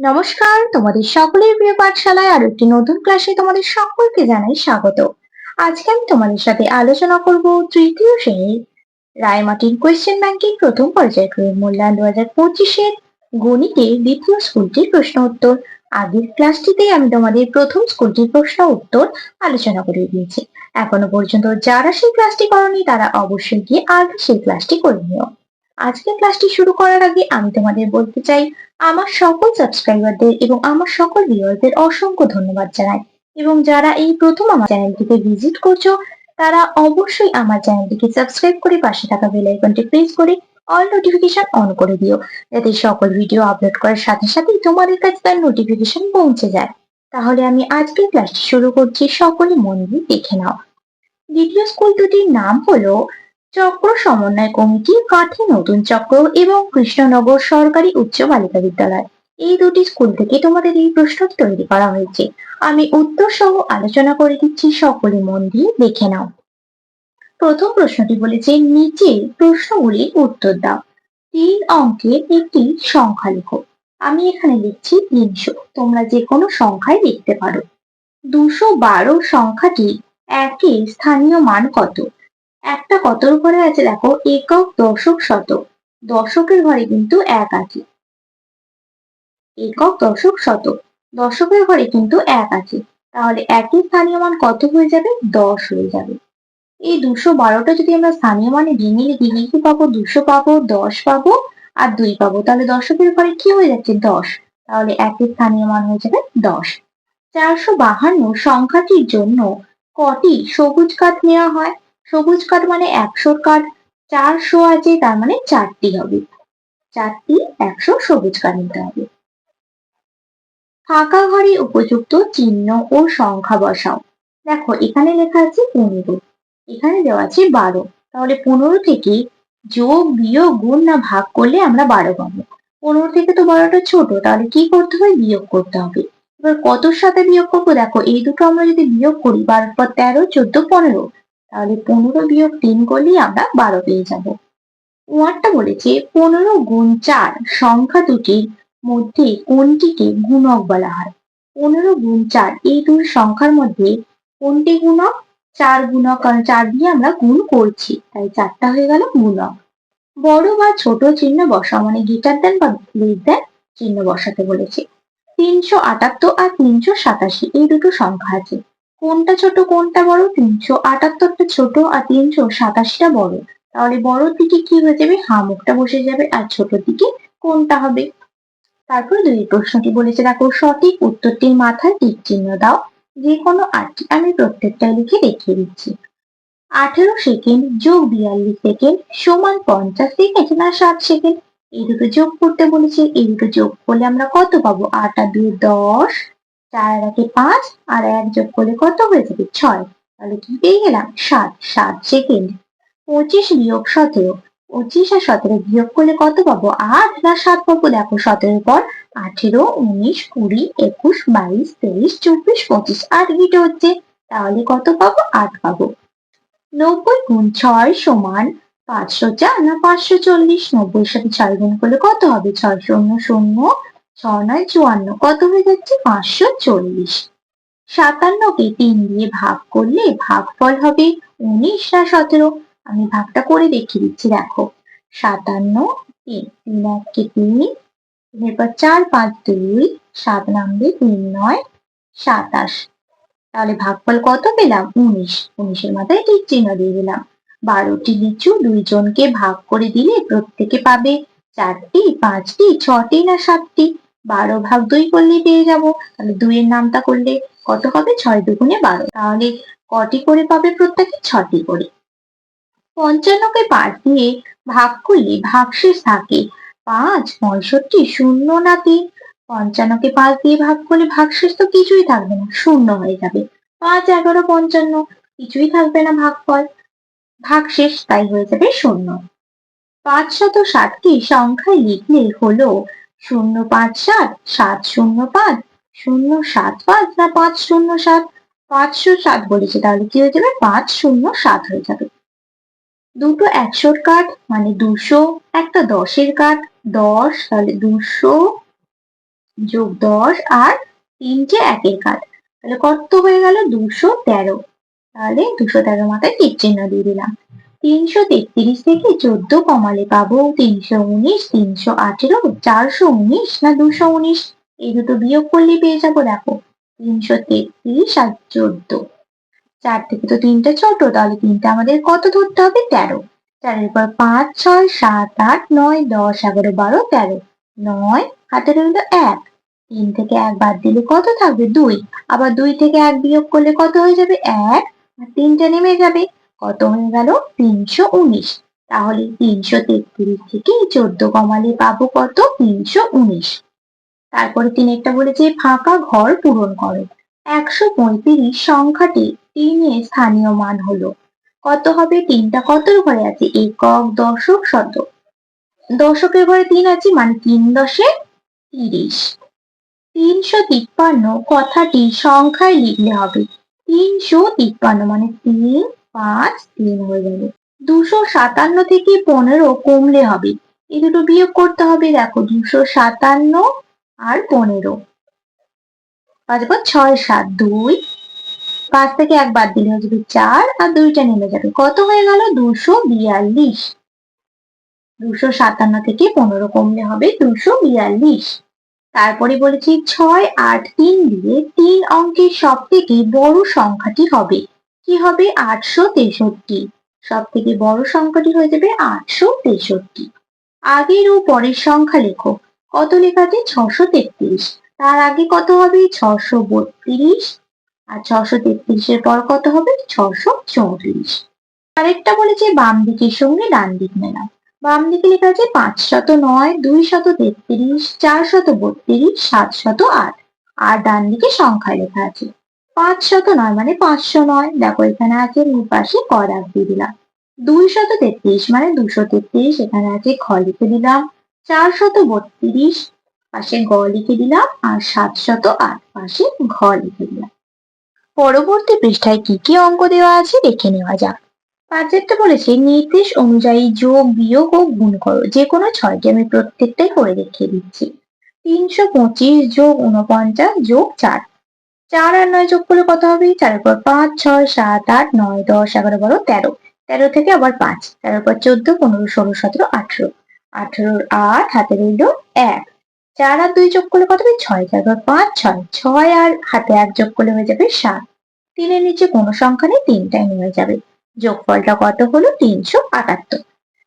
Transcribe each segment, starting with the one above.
নমস্কার, তোমাদের সকলের প্রিয় পাঠশালায় আর একটি নতুন ক্লাসে তোমাদের সকলকে জানাই স্বাগত। আজকে আমি তোমাদের সাথে আলোচনা করব তৃতীয় শ্রেণির রায়মার্টিন কোয়েশ্চেন ব্যাংকিং প্রথম পর্যায়ক্রমিক মূল্যায়ন দু হাজার পঁচিশের গণিতের দ্বিতীয় স্কুলটির প্রশ্ন উত্তর। আগের ক্লাসটিতে আমি তোমাদের প্রথম স্কুলটির প্রশ্ন উত্তর আলোচনা করে দিয়েছি। এখনও পর্যন্ত যারা সেই ক্লাসটি করনি, তারা অবশ্যই গিয়ে আগে সেই ক্লাসটি করে নিও। আজকের ক্লাসটি শুরু করার আগে আমি তোমাদের বলতে চাই, আমার সকল সাবস্ক্রাইবারদের এবং আমার সকল ভিউয়ারদের অসংখ্য ধন্যবাদ জানাই। এবং যারা এই প্রথম আমার চ্যানেলটিকে ভিজিট করছ, তারা অবশ্যই আমার চ্যানেলটিকে সাবস্ক্রাইব করে পাশে থাকা বেল আইকনটি প্রেস করে অল নোটিফিকেশন অন করে দিও, যাতে সকল ভিডিও আপলোড করার সাথে সাথেই তোমাদের কাছে তার নোটিফিকেশন পৌঁছে যায়। তাহলে আমি আজকের ক্লাসটি শুরু করছি, সকলে মন দিয়ে দেখে নাও। দ্বিতীয় স্কুল দুটির নাম হলো চক্র সমন্বয় কমিটি, কাঠি নতুন চক্র এবং কৃষ্ণনগর সরকারি উচ্চ বালিকা বিদ্যালয়। এই দুটি স্কুল থেকে তোমাদের এই প্রশ্নটি তৈরি করা হয়েছে। আমি উত্তর সহ আলোচনা করে দিচ্ছি, সকলে মন দিয়ে দেখে নাও। প্রথম প্রশ্নটি বলেছে নিচে প্রশ্নগুলির উত্তর দাও। তিন অঙ্কের একটি সংখ্যা লেখো। আমি এখানে লিখছি তিনশো। তোমরা যে কোনো সংখ্যায় লিখতে পারো। দুশো বারো সংখ্যাটি একের স্থানীয় মান কত? একটা কতর ঘরে আছে দেখো, একক দশক শতক। দশকের ঘরে কিন্তু এক আছে। একক দশক শতক। দশকের ঘরে কিন্তু এক আছে। তাহলে একই স্থানীয় মান কত হয়ে যাবে? দশ হয়ে যাবে। এই দুশো বারোটা যদি আমরা স্থানীয় মানে ভেঙে লিখি কি কি পাবো, দুশো পাবো, দশ পাবো আর দুই পাবো, তাহলে দশকের ঘরে কি হয়ে যাচ্ছে? দশ। তাহলে একই স্থানীয় মান হয়ে যাবে দশ। চারশো বাহান্ন সংখ্যাটির জন্য কটি সবুজ কাঠ নেওয়া হয়? সবুজ কাঠ মানে একশোর কাঠ, চারশো আছে, তার মানে চারটি হবে। চারটি, একশো সবুজ কাঠ নিতে হবে। ফাঁকা ঘরে উপযুক্ত চিহ্ন ও সংখ্যা বসাও। দেখো, এখানে লেখা আছে পনেরো। এখানে দেওয়া আছে বারো। তাহলে পনেরো থেকে যোগ, বিয়োগ, গুণ না ভাগ করলে আমরা বারো পাবো। পনেরো থেকে তো বারোটা ছোট, তাহলে কি করতে হবে বিয়োগ করতে হবে। এবার কতর সাথে বিয়োগ করব? দেখো, এই দুটো আমরা যদি বিয়োগ করি বারোর পর তেরো, চোদ্দ, পনেরো। তাহলে পনেরো বিয়োগ তিন করলেই আমরা বারো পেয়ে যাব। ওয়ানটা বলেছে, পনেরো গুণ চার সংখ্যা দুটির মধ্যে কোনটিকে গুণক বলা হয়? পনেরো গুণ চার, এই দুই সংখ্যার মধ্যে কোনটি গুণক? চার গুণক, কারণ চার দিয়ে আমরা গুণ করছি, তাই চারটা হয়ে গেল গুণক। বড় বা ছোট চিহ্ন বসা মানে গিটার দেন বা লেস দেন চিহ্ন বসাতে বলেছে। তিনশো আটাত্তর আর তিনশো সাতাশি, এই দুটো সংখ্যা আছে। কোনটা ছোট, কোনটা বড়? তিনশো আটাত্তরটা ছোট আর তিনশো সাতাশিটা বড়। তাহলে বড় দিকে কি হয়ে যাবে? হামুকটা বসে যাবে আর ছোট দিকে কোনটা হবে? তারপর দুই প্রশ্নটি বলেছে দেখো, সঠিক উত্তরটির মাথায় টিক চিহ্ন দাও। যে কোনো আটটি আমি প্রত্যেকটা লিখে দেখিয়ে দিচ্ছি। আঠেরো সেকেন্ড যোগ বিয়াল্লিশ সেকেন্ড সমান পঞ্চাশ সেকেন্ড না ষাট সেকেন্ড? এই দুটো যোগ করতে বলেছে। এই দুটো যোগ করলে আমরা কত পাবো? আট আর দুই দশ। চার একে পাঁচ আর এক যোগ করলে কত হয়ে যাবে ছয়? তাহলে কি পেয়ে গেলাম? সাত। সাত সেকেন্ড পঁচিশ বিয়োগ সতেরো। পঁচিশ আর সতেরো বিয়োগ করলে কত পাবো? আট। না, সাত পাবো? দেখো, সতেরোর পর আঠেরো, উনিশ, কুড়ি, একুশ, বাইশ, তেইশ, চব্বিশ, পঁচিশ। আট গিটে হচ্ছে, তাহলে কত পাবো? আট পাবো। নব্বই গুণ ছয় সমান পাঁচশো চার। না, পাঁচশো চল্লিশ। নব্বই সাথে ছয় গুণ করলে কত হবে? ছয় শূন্য শূন্য ছ নয় চুয়ান্ন। কত হয়ে যাচ্ছে পাঁচশো চল্লিশ। সাতান্নকে তিন দিয়ে ভাগ করলে ভাগফল হবে উনিশ না সতেরো। আমি ভাগটা করে দেখিয়ে দিচ্ছি, দেখো। সাতান্ন তিন তিন এককে তিন, এরপর চার পাঁচ দুই, সাত নামবে তিন নয়, সাতাশ। তাহলে ভাগফল কত পেলাম? উনিশ। উনিশের মাথায় ঠিক চিহ্ন দিয়ে দিলাম। বারোটি লিচু দুইজনকে ভাগ করে দিলে প্রত্যেকে পাবে চারটি, পাঁচটি, ছটি না সাতটি। বারো ভাগ দুই করলেই পেয়ে যাব। তাহলে দুইয়ের নামটা করলে কত হবে? ছয় দুগুণে বারো। তাহলে কটি করে পাবে প্রত্যেকে? ছটি করে। পঞ্চান্নকে পাঁচ দিয়ে ভাগ করলে ভাগশেষ থাকে পাঁচ, পঁয়ষট্টি, শূন্য না তিন। পঞ্চান্নকে পাঁচ দিয়ে ভাগ করলে ভাগশেষ তো কিছুই থাকবে না, শূন্য হয়ে যাবে। পাঁচ, এগারো, পঞ্চান্ন, কিছুই থাকবে না ভাগ ভাগফল। ভাগশেষ তাই হয়ে যাবে শূন্য। পাঁচ শত ষাটকে সংখ্যায় লিখলে হলো শূন্য পাঁচ সাত সাত শূন্য পাঁচ শূন্য সাত পাঁচ না পাঁচ শূন্য সাত পাঁচশো সাত বলেছে, তাহলে কি হয়ে যাবে? পাঁচ শূন্য সাত হয়ে যাবে। দুটো একশোর কাঠ মানে দুশো, একটা দশের কাঠ, দশ, তাহলে দুশো যোগ দশ, আর তিনটে একের কাঠ। তাহলে কত হয়ে গেল? দুশো তেরো। তাহলে দুশো তেরো মাথায় টিক চিহ্ন দিয়ে দিলাম। তিনশো তেত্রিশ থেকে চোদ্দ কমালে পাবো তিনশো উনিশ, তিনশো আঠেরো, চারশো উনিশ না দুশো উনিশ? এই দুটো বিয়োগ করলেই পেয়ে যাব দেখো, তিনশো তেত্রিশ আর চোদ্দ। চার থেকে তো তিনটা ছোট, তাহলে তিনটা আমাদের কত ধরতে হবে? তেরো। চারের পর পাঁচ, ছয়, সাত, আট, নয়, দশ, এগারো, বারো, তেরো। নয় হাতে রইল এক। তিন থেকে এক বাদ দিলে কত থাকবে? দুই। আবার দুই থেকে এক বিয়োগ করলে কত হয়ে যাবে? এক। আর তিনটে নেমে যাবে। কত হয়ে গেল? তিনশো উনিশ। তাহলে তিনশো তেত্রিশ থেকে চোদ্দ কমালে পাবো কত? তিনশো উনিশ। তারপরে তিনি একটা বলেছে, ফাঁকা ঘর পূরণ করো। একশো পঁয়ত্রিশ সংখ্যাটি তিনের স্থানীয় মান হলো। কত হবে? তিনটা কত ঘরে আছে? একক, দশক শত দশকের ঘরে তিন আছে মানে তিন দশে তিরিশ। তিনশো তিপ্পান্ন কথাটি সংখ্যায় লিখলে হবে। তিনশো তিপ্পান্ন মানে তিন পাঁচ তিন হয়ে যাবে। দুশো সাতান্ন থেকে পনেরো কমলে হবে। এই দুটো বিয়োগ করতে হবে, দেখো, দুশো সাতান্ন আর পনেরো। পাঁচ পর ছয়, সাত, দুই। পাঁচ থেকে এক বাদ দিলে হয়ে যাবে চার, আর দুইটা নেমে যাবে। কত হয়ে গেল? দুশো বিয়াল্লিশ। দুশো সাতান্ন থেকে পনেরো কমলে হবে দুশো বিয়াল্লিশ। তারপরে বলেছি ছয়, আট, তিন দিয়ে তিন অঙ্কের সব থেকে বড় সংখ্যাটি হবে। কি হবে? আটশো তেষট্টি। সব থেকে বড় সংখ্যাটি হয়ে যাবে আটশো তেষট্টি। আগের ও পরের সংখ্যা লেখো। কত লেখা আছে? ছশো তেত্রিশ। তার আগে কত হবে? ছশো বত্রিশ। আর ছশো তেত্রিশের পর কত হবে? ছশো চৌত্রিশ আরেকটা বলেছে বাম দিকের সঙ্গে ডান দিক মেলাও। বাম দিকে লেখা আছে পাঁচ শত নয় দুই শত তেত্রিশ চার শত বত্রিশ সাত শত আট। আর ডান দিকে সংখ্যায় লেখা আছে। পাঁচ শত নয় মানে পাঁচশো নয়। দেখো, এখানে আছে পাশে ক দাগ দিয়ে দিলাম। দুই শত তেত্রিশ মানে দুশো তেত্রিশ, এখানে আছে খ লিখে দিলাম। চার শত বত্রিশ, পাশে গ লিখে দিলাম, আর সাত শত আট, পাশে ঘ লিখে দিলাম। পরবর্তী পৃষ্ঠায় কি কি অঙ্ক দেওয়া আছে দেখে নেওয়া যাক। পাঁচেরটা বলেছে, নির্দেশ অনুযায়ী যোগ, বিয়োগ ও গুণ করো। যে কোনো ছয়টি আমি প্রত্যেকটাই করে দেখিয়ে দিচ্ছি। তিনশো পঁচিশ যোগ উনপঞ্চাশ যোগ চার চার আর নয় যোগ করলে কত হবে? চারের পর পাঁচ, ছয়, সাত, আট, নয়, দশ, এগারো, বারো, তেরো। তেরো থেকে আবার পাঁচ। তেরোর পর চোদ্দ, পনেরো, ষোলো, সতেরো, আঠেরো। আঠেরোর আট হাতে রইল এক। চার আর দুই যোগ করলে কত হবে? ছয়। চার পর পাঁচ, ছয়। ছয় আর হাতে এক যোগ করলে হয়ে যাবে সাত। তিনের নিচে কোনো সংখ্যা নেই, তিনটাই নেমে যাবে। যোগফলটা কত হলো? তিনশো আটাত্তর।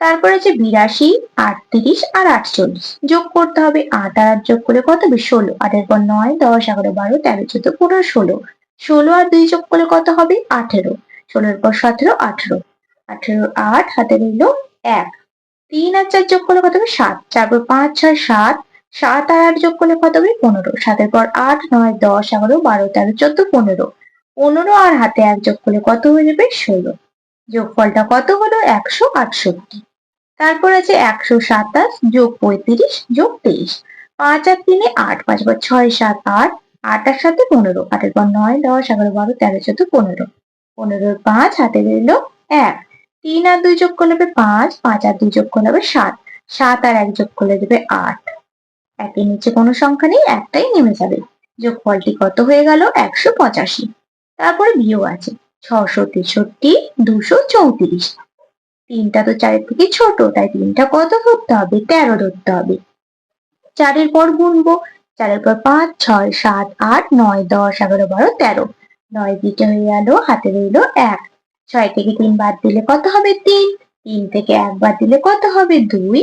তারপরে আছে বিরাশি, আটত্রিশ আর আটচল্লিশ। যোগ করতে হবে আট আর যোগ করলে কত হবে? ষোলো। আটের পর নয়, দশ, এগারো, বারো, তেরো, চোদ্দ, পনেরো, ষোলো। ষোলো আর দুই যোগ করলে কত হবে? আঠেরো। ষোলোর পর সতেরো, আঠেরো। আঠেরো, আট, হাতে রইল এক। তিন আর চার যোগ করলে কত হবে? সাত। চার পর পাঁচ, ছয়, সাত। সাত আর আট যোগ করলে কত হবে? পনেরো। সাতের পর আট, নয়, দশ, এগারো, বারো, তেরো, চোদ্দ, পনেরো। পনেরো আর হাতে এক যোগ করলে কত হয়ে যাবে? ষোলো। যোগফলটা কত হলো? একশো আটষট্টি। তারপর আছে একশো সাতাশ যোগ পঁয়ত্রিশ যোগ তেইশ। পাঁচ আর তিনে আট, পাঁচ পর ছয়, সাত, আট। আটার সাথে পনেরো, আটের পর নয়, দশ, এগারো, বারো, তেরো, চোদ্দ, পনেরো। পনেরোর পাঁচ হাতে রইল এক। তিন আর দুই যোগ করলে হবে পাঁচ পাঁচ আর দুই যোগ করলে হবে সাত। সাত আর এক যোগ করলে দেবে আট। একের নিচে কোনো সংখ্যা নেই, একটাই নেমে যাবে। যোগফলটি কত হয়ে গেল? একশো পঁচাশি। তারপরে বিয়োগ আছে। ছশো তেষট্টি, দুশো চৌত্রিশ। তিনটা তো চারের থেকে ছোট, তাই তিনটা কত ধরতে হবে? তেরো ধরতে হবে। চারের পর গুনবো। চারের পর পাঁচ, ছয়, সাত, আট, নয়, দশ, এগারো, বারো, তেরো। নয় দিকে হয়ে গেল, হাতে রইল এক। ছয় থেকে তিন বাদ দিলে কত হবে? তিন। তিন থেকে এক বাদ দিলে কত হবে? দুই।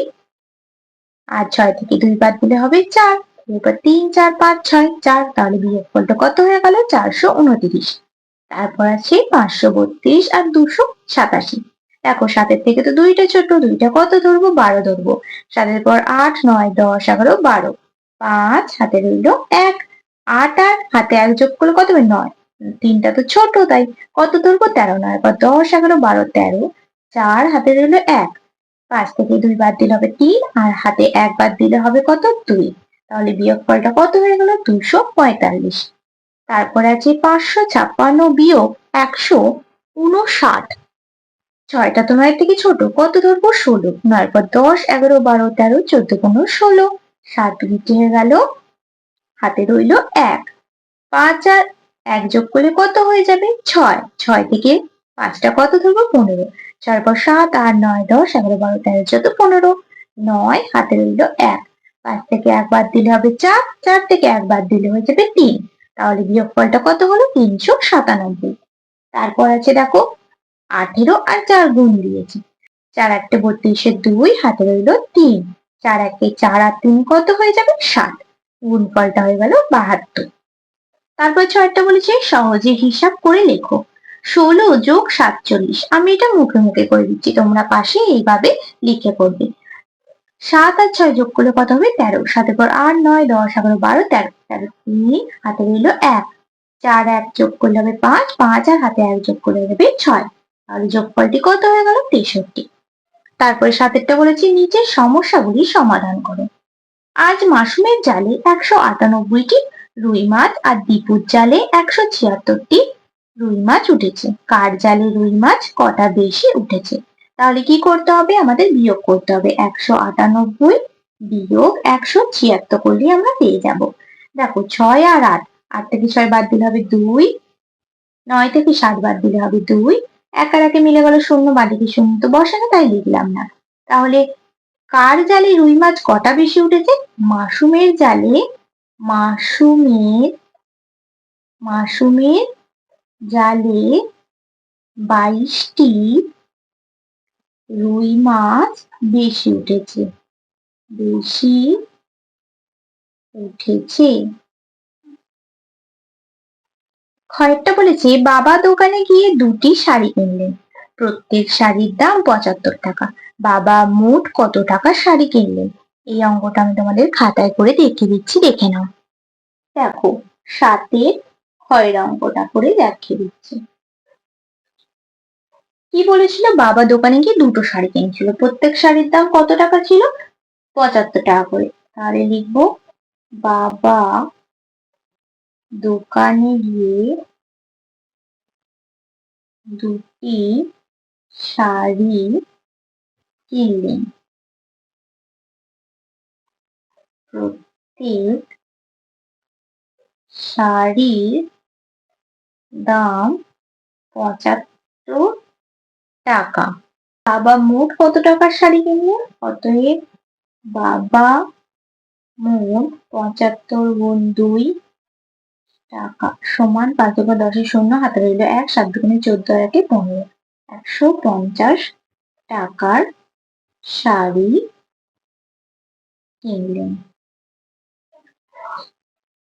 আর ছয় থেকে দুই বাদ দিলে হবে চার। এরপর তিন, চার, পাঁচ, ছয়, চার। তাহলে বিয়োগ ফলটা কত হয়ে গেল? চারশো উনত্রিশ। তারপর আছে পাঁচশো বত্রিশ আর দুশো সাতাশি। দেখো, সাতের থেকে তো দুইটা ছোট, দুইটা কত ধরবো? বারো ধরবো। সাতের পর আট, নয়, দশ, এগারো, বারো। পাঁচ, হাতে রইল এক। আট আর হাতে এক যোগ করলে কত হবে? নয়। তিনটা তো ছোট, তাই কত ধরবো? তেরো। নয় পর দশ, এগারো, বারো, তেরো। চার, হাতে রইল এক। পাঁচ থেকে দুই বাদ দিলে হবে তিন আর হাতে এক বাদ দিলে হবে কত? দুই। তাহলে বিয়োগ ফলটা কত হয়ে গেল? দুশো পঁয়তাল্লিশ। তারপর আছে পাঁচশো ছাপ্পান্ন বিয়োগ একশো উনষাট। ছয়টা তো থেকে ছোট? কত ধরবো? ষোলো। নয় পর দশ, এগারো, বারো, তেরো, চোদ্দ, পনেরো, ষোলো। সাত হয়ে গেল। হাতে রইল এক। পাঁচ আর এক যোগ করলে কত হয়ে যাবে? ছয়। ছয় থেকে পাঁচটা কত ধরবো? পনেরো। ছয় পর সাত আর নয়, দশ, এগারো, বারো, তেরো, চোদ্দ, পনেরো। নয়, হাতে রইল এক। পাঁচ থেকে একবার দিলে হবে চার। চার থেকে একবার দিলে হয়ে যাবে তিন। তাহলে বিয়োগফলটা কত হলো? তিনশো সাতানব্বই। তারপর আছে দেখো, আঠেরো আর চার গুণ দিয়েছি। চার আটটে বত্রিশের দুই, হাতে রইল তিন। চার একে চার আর তিন কত হয়ে যাবে? সাত। গুণ গুণফলটা হয়ে গেল বাহাত্তর। তারপর ছয়টা বলেছে, সহজে হিসাব করে লেখো। ষোলো যোগ সাতচল্লিশ। আমি এটা মুখে মুখে করে দিচ্ছি, তোমরা পাশে এইভাবে লিখে করবে সাত আর ছয় যোগ করলে কত হবে? তেরো। সাতের পর আট, নয়, দশ, এগারো, বারো, তেরো। তেরো, তিন, হাতে রইল এক। চার, এক যোগ করলে হবে পাঁচ। পাঁচ আর হাতে এক যোগ করলে হবে ছয়। তাহলে যোগফলটি কত হয়ে গেল? তেষট্টি। তারপরে সাতেরটা বলেছি, নিচের সমস্যাগুলি সমাধান করো। আজ মাসুমের জালে একশো আটানব্বইটি রুই মাছ আর দীপুর জালে একশো ছিয়াত্তরটি রুই মাছ উঠেছে। কার জালে রুই মাছ কটা বেশি উঠেছে? তাহলে কি করতে হবে? আমাদের বিয়োগ করতে হবে। একশো আটানব্বই বিয়োগ একশো ছিয়াত্তর করলে আমরা পেয়ে যাব। দেখো, ছয় আর আট। আট থেকে ছয় বাদ দিলে হবে দুই। নয় থেকে সাত বাদ দিলে হবে দুই। এক আর একে মিলে গেল শূন্য বাদিকে শূন্য তো বসে না, তাই লিখলাম না। তাহলে কার জালে রুই মাছ কটা বেশি উঠেছে? মাসুমের জালে মাসুমের মাসুমের জালে বাইশটি রুই মাছ বেশি উঠেছে। বেশি উঠেছে। খয়েরটা বলেছে, বাবা দোকানে গিয়ে দুটি শাড়ি কিনলেন প্রত্যেক শাড়ির দাম পঁচাত্তর টাকা। বাবা মোট কত টাকা শাড়ি কিনলেন? এই অঙ্কটা আমি তোমাদের খাতায় করে দেখিয়ে দিচ্ছি, দেখে নাও। দেখো, সাতের খয়ের অঙ্কটা করে দেখিয়ে দিচ্ছি। কি বলেছিল? বাবা দোকানে গিয়ে দুটো শাড়ি কিনছিল। প্রত্যেক শাড়ির দাম কত টাকা ছিল? পঁচাত্তর টাকা করে। তাহলে লিখব, বাবা দোকানে গিয়ে দুটি শাড়ি কিনলেন। প্রত্যেক শাড়ির দাম পঁচাত্তর টাকা। বাবা মোট কত টাকার শাড়ি কিনলেন? অতএব বাবা মোট পঁচাত্তর গুণ দুই টাকা সমান পাঁচ দুগুণ দশের শূন্য হাতে রইল এক, সাত দুগুণে চোদ্দ একে পনেরো। একশো পঞ্চাশ টাকার শাড়ি কিনলেন।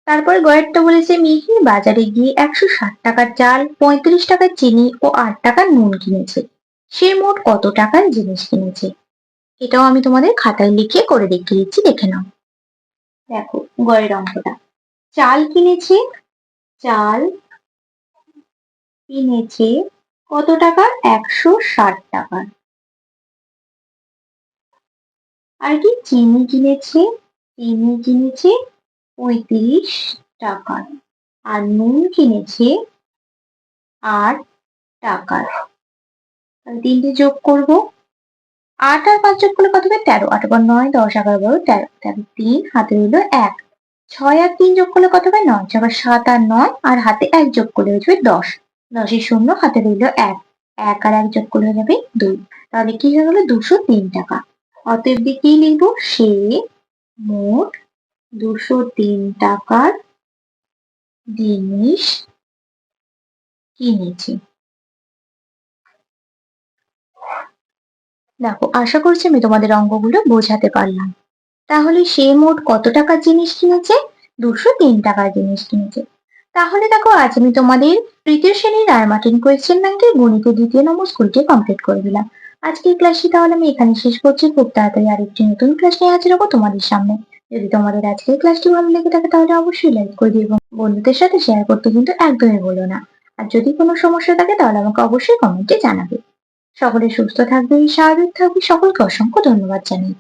তারপর গয়েরটা বলেছে, মিহি বাজারে গিয়ে একশো ষাট টাকার চাল, পঁয়ত্রিশ টাকার চিনি ও আট টাকার নুন কিনেছে। সে মোট কত টাকার জিনিস কিনেছে? এটাও আমি তোমাদের খাতায় লিখে করে দেখিয়ে দিচ্ছি, দেখে নাও। দেখো গয়ের অঙ্কটা। চাল কিনেছে চাল কিনেছে কত টাকা? একশো ষাট টাকার আর কি? চিনি কিনেছে চিনি কিনেছে পঁয়ত্রিশ টাকার। আর নুন কিনেছে আট টাকার। তিনটে যোগ করব। আট আর পাঁচ যোগ করলে কত হবে? তেরো। আট বার নয়, দশ, এগারো, বারো, তেরো। তেরো তিন, হাতে রইল এক। ছয় আর তিন যোগ করলে কত হবে? নয়। ছয় সাত আর নয়, আর হাতে এক যোগ করলে হয়ে যাবে দশ। দশের শূন্য, হাতে রইল এক। এক আর এক যোগ করলে হয়ে যাবে দুই। তাহলে কি হয়ে গেল? দুশো তিন টাকা। অতএব কি লিখব? সে মোট দুশো তিন টাকার জিনিস কিনেছে। দেখো, আশা করছি আমি তোমাদের অঙ্কগুলো বোঝাতে পারলাম। তাহলে সে মোট কত টাকার জিনিস কিনেছে? দুশো তিন টাকার জিনিস কিনেছে। তাহলে দেখো, আজ আমি তোমাদের তৃতীয় শ্রেণির রায়মার্টিন কোয়েশ্চেন ব্যাংকের গণিতের দ্বিতীয় নম্বর স্কুলটি কমপ্লিট করে দিলাম। আজকের ক্লাসটি তাহলে আমি এখানে শেষ করছি। খুব তাড়াতাড়ি আরেকটি নতুন ক্লাস নিয়ে হাজির হব তোমাদের সামনে। যদি তোমাদের আজকের ক্লাসটি ভালো লেগে থাকে তাহলে অবশ্যই লাইক করে দিও এবং বন্ধুদের সাথে শেয়ার করতে কিন্তু একদমই বলো না। আর যদি কোনো সমস্যা থাকে তাহলে আমাকে অবশ্যই কমেন্টে জানাবে। সকলে সুস্থ থাকবে স্বাভাবিক থাকবে সকলকে অসংখ্য ধন্যবাদ জানাই।